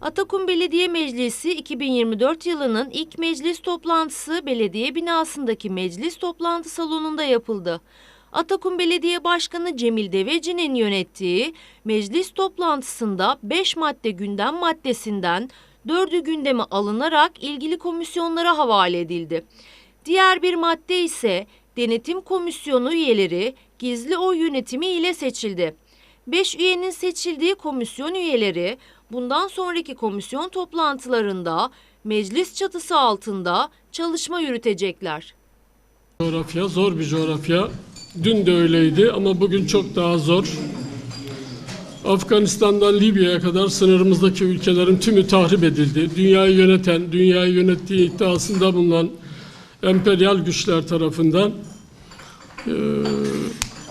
Atakum Belediye Meclisi 2024 yılının ilk meclis toplantısı belediye binasındaki meclis toplantı salonunda yapıldı. Atakum Belediye Başkanı Cemil Deveci'nin yönettiği meclis toplantısında 5 madde gündem maddesinden 4'ü gündeme alınarak ilgili komisyonlara havale edildi. Diğer bir madde ise denetim komisyonu üyeleri gizli oy yönetimi ile seçildi. 5 üyenin seçildiği komisyon üyeleri bundan sonraki komisyon toplantılarında meclis çatısı altında çalışma yürütecekler. Coğrafya zor bir coğrafya. Dün de öyleydi ama bugün çok daha zor. Afganistan'dan Libya'ya kadar sınırımızdaki ülkelerin tümü tahrip edildi. Dünyayı yöneten, dünyayı yönettiği iddiasında bulunan emperyal güçler tarafından eee,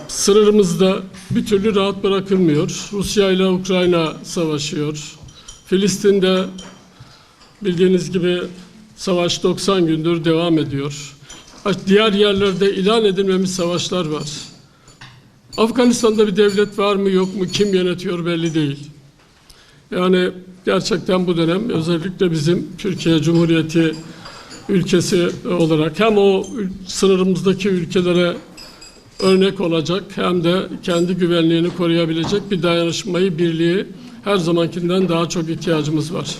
sınırımızda bir türlü rahat bırakılmıyor. Rusya ile Ukrayna savaşıyor. Filistin'de bildiğiniz gibi savaş 90 gündür devam ediyor. Diğer yerlerde ilan edilmemiş savaşlar var. Afganistan'da bir devlet var mı yok mu kim yönetiyor belli değil. Yani gerçekten bu dönem özellikle bizim Türkiye Cumhuriyeti ülkesi olarak hem o sınırımızdaki ülkelere örnek olacak hem de kendi güvenliğini koruyabilecek bir dayanışmayı, birliği her zamankinden daha çok ihtiyacımız var.